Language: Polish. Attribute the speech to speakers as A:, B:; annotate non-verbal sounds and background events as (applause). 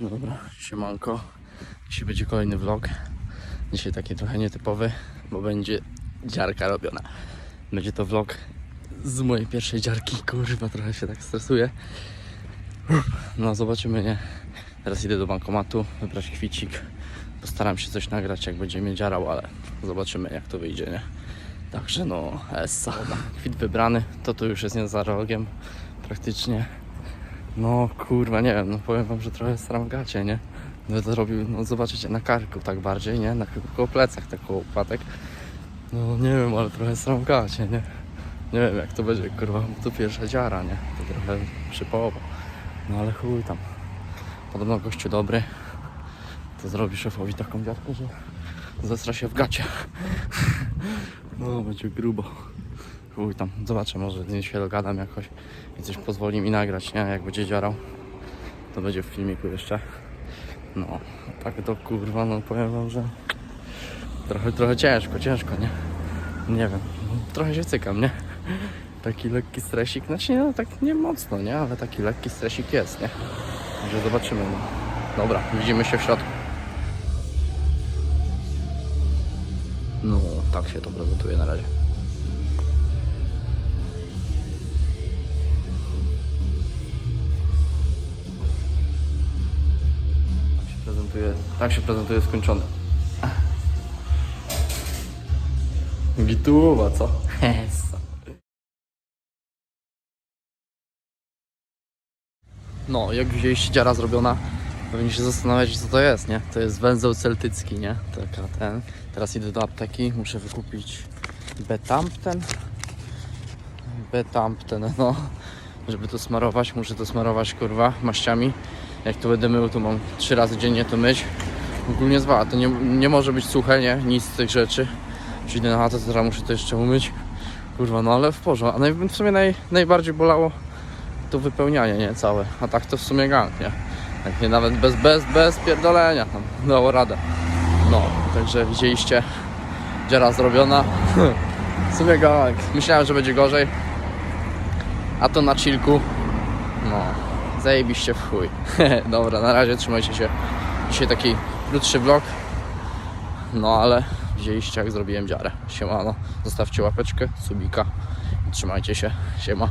A: Dobra, siemanko. Dzisiaj będzie kolejny vlog. Dzisiaj taki trochę nietypowy, bo będzie dziarka robiona. Będzie to vlog z mojej pierwszej dziarki. Kurwa, trochę się tak stresuję. No, zobaczymy, nie? Teraz idę do bankomatu, wybrać kwicik. Postaram się coś nagrać, jak będzie mnie dziarał, ale zobaczymy, jak to wyjdzie, nie? Także no, essa. Kwit wybrany, to tu już jest nie za rogiem, praktycznie. No kurwa, nie wiem, no powiem wam, że trochę staram w gacie, nie? No to robił, no zobaczycie, na karku tak bardziej, nie? Na koło plecach tak koło łapatek. No nie wiem, ale trochę staram w gacie, nie? Nie wiem jak to będzie, kurwa, to pierwsza dziara, nie? To trochę przypołowa. No ale chuj tam. Podobno gościu dobry. To zrobi szefowi taką dziarkę, że zestra się w gacie. (laughs) No będzie grubo. Chuj tam, zobaczę, może z nim się dogadam jakoś i coś pozwoli mi nagrać, nie? Jak będzie dziarał, to będzie w filmiku jeszcze. No, tak to kurwa, no powiem wam, że trochę, trochę ciężko, ciężko, nie? Nie wiem, trochę się cykam, nie? Taki lekki stresik, znaczy no tak nie mocno, nie? Ale taki lekki stresik jest, nie? Także zobaczymy, no. Dobra, widzimy się w środku. No, tak się to prezentuje na razie. Prezentuje, tak się prezentuje skończony. Gituwa, (laughs) co? No, jak widzieliście dziara zrobiona, pewnie się zastanawiać co to jest, nie? To jest węzeł celtycki, nie? Taka ten. Teraz idę do apteki, muszę wykupić betampten. Betampten, no. Żeby to smarować, muszę to smarować, kurwa, maściami. Jak to będę mył, to mam trzy razy dziennie to myć. Ogólnie zwa, to nie, nie może być suche, nie? Nic z tych rzeczy. Przyjdę na chatę, to teraz muszę to jeszcze umyć. Kurwa, no ale w porządku. A naj, w sumie naj, najbardziej bolało to wypełnianie, nie? Całe. A tak to w sumie gang, nie? Tak nie nawet bez, bez, bez pierdolenia tam dało radę. No, także widzieliście, dziara zrobiona. (laughs) w sumie gang. Myślałem, że będzie gorzej. A to na chillku. No, zajebiście w chuj. (laughs) Dobra, na razie trzymajcie się. Dzisiaj taki krótszy vlog. No ale widzieliście jak zrobiłem dziarę. Siemano, zostawcie łapeczkę, subika. Trzymajcie się. Siema.